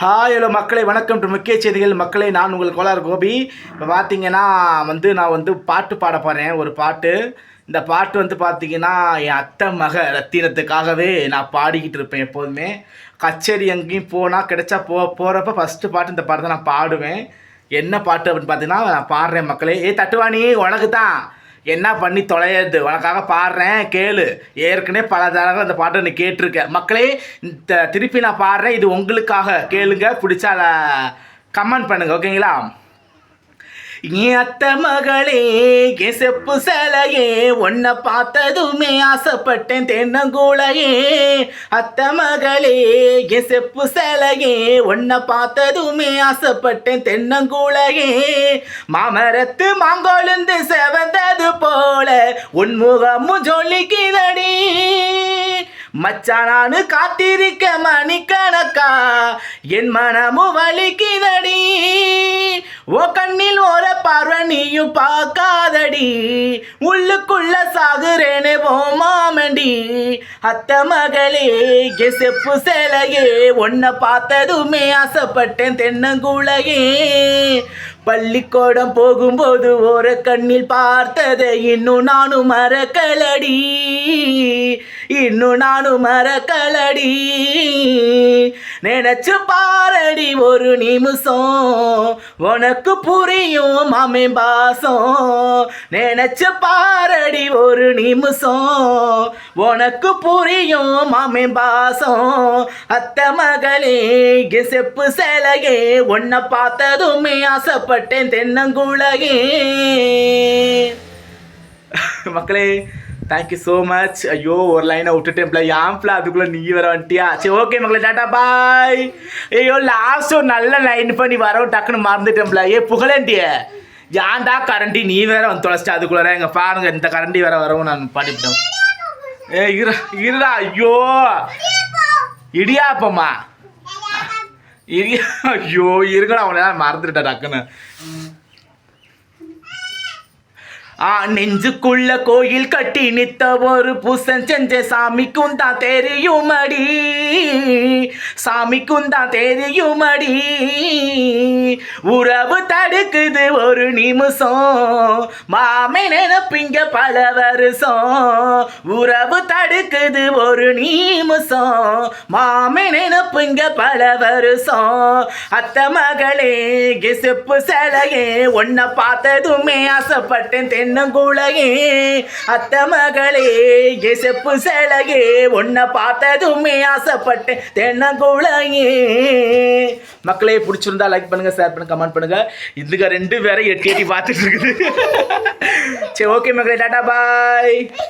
Hi hello மக்களை வணக்கம் to முக்கிய செய்திகள். மக்களை நான் உங்கள் கோலார் கோபி. இப்போ பார்த்தீங்கன்னா வந்து நான் வந்து பாட்டு பாட போகிறேன் ஒரு பாட்டு. இந்த பாட்டு வந்து பார்த்தீங்கன்னா என் அத்தை மக ரத்தினத்துக்காகவே நான் பாடிக்கிட்டு இருப்பேன் எப்போதுமே. கச்சேரி எங்கேயும் போனால் கிடைச்சா போ போகிறப்ப ஃபஸ்ட்டு பாட்டு இந்த பாட்டு தான் நான் பாடுவேன். என்ன பாட்டு அப்படின்னு பார்த்தீங்கன்னா நான் பாடுறேன் மக்களே. ஏ தட்டுவாணி உனக்கு தான் என்ன பண்ணி தொலையாது? உனக்காக பாடுறேன் கேளு. ஏற்கனவே பல தடவை அந்த பாட்டை நீ கேட்டிருக்கேன் மக்களே இந்த திருப்பி நான் பாடுறேன் இது உங்களுக்காக. கேளுங்க பிடிச்சா கமெண்ட் பண்ணுங்க ஓகேங்களா நீ அத்தை மகளே என் செப்பு சிலையே உன்னை பார்த்ததுமே ஆசைப்பட்டேன் தென்னங்கூளையே. அத்த மகளே என் செப்பு சிலையே உன்னை பார்த்ததுமே ஆசைப்பட்டேன் தென்னங்கூளையே. மாமரத்து மாங்கொழுந்து செவந்தது போல உன் முகமும் ஜொலிக்குதடி. மச்சானானு காத்திருக்க மணிக்கணக்கா என் மனமும் வலிக்குதடி. ஓ கண்ணில் ஓர பார்வை நீயும் பார்க்காதடி. உள்ளுக்குள்ள சாகுறேனே ஓ மாமண்டி. அத்த மகளே செப்பு சேலையே உன்னை பார்த்ததுமே ஆசைப்பட்டேன் தென்னங்குளையே பள்ளிக்கூடம் போகும்போது ஒரு கண்ணில் பார்த்ததை இன்னும் நானும் மறக்கலடி. இன்னும் நானும் மறக்கலடி. நினைச்சு பாரடி ஒரு நிமிஷம். உனக்கு புரியும் மாமே பாசம் நினைச்சு பாரடி ஒரு நிமிஷம். உனக்கு புரியும் மாமே பாசம் அத்த மகளே இங்க செப்பு சேலையே உன்னை பார்த்ததுமே ஆசைப்பட்டேன் தென்னங்குலகே மக்களே தேங்க்யூ ஸோ மச் ஐயோ ஒரு லைனை விட்டுட்டேன் பிள்ளை. ஏன்ப்ல அதுக்குள்ளே நீ வர வந்துட்டியா? சரி ஓகே மக்களே டாட்டா பாய் ஐயோ லாஸ்ட் ஒரு நல்ல லைன் பண்ணி வரவும் டக்குன்னு மறந்துட்டேன்ப்ல ஏ புகழேண்டிய ஏன்டா கரண்டி நீ வேற வந்து தொலைச்சிட்டு? அதுக்குள்ளே எங்கள் பாருங்க இந்த கரண்டி வேற வரவும் நான் பாடிவிட்டேன். ஏ இரு இருடா ஐயோ. இடியாப்பம்மா இடியா ஐயோ இருக்கடா அவனை மறந்துட்டா டக்குன்னு. ஆ நெஞ்சுக்குள்ள கோயில் கட்டி நித்த ஒரு பூசன் செஞ்ச சாமிக்கும் தான் தெரியுமடி. சாமிக்கும் தான் தெரியுமடி உறவு தடுக்குது ஒரு நிமிஷம். மாமே நினைப்பிங்க பல வருஷம். உறவு தடுக்குது ஒரு நிமிஷம். மாமே நினைப்புங்க பல வருஷம். அத்த மகளே இங்க சிலையே உன்னை பார்த்ததுமே ஆசைப்பட்டேன் தென்னங்குளையே அத்த மகளே இங்க சிலையே உன்னை பார்த்ததுமே ஆசைப்பட்டேன் தென்னங்குளையே மக்களே பிடிச்சிருந்தா லைக் பண்ணுங்க ஷேர் பண்ணுங்க கமெண்ட் பண்ணுங்க. இதுக்கு ரெண்டு பேரை எட்டி எட்டி பார்த்துட்டு இருக்குது. சரி ஓகே மக்களே டாடா பாய்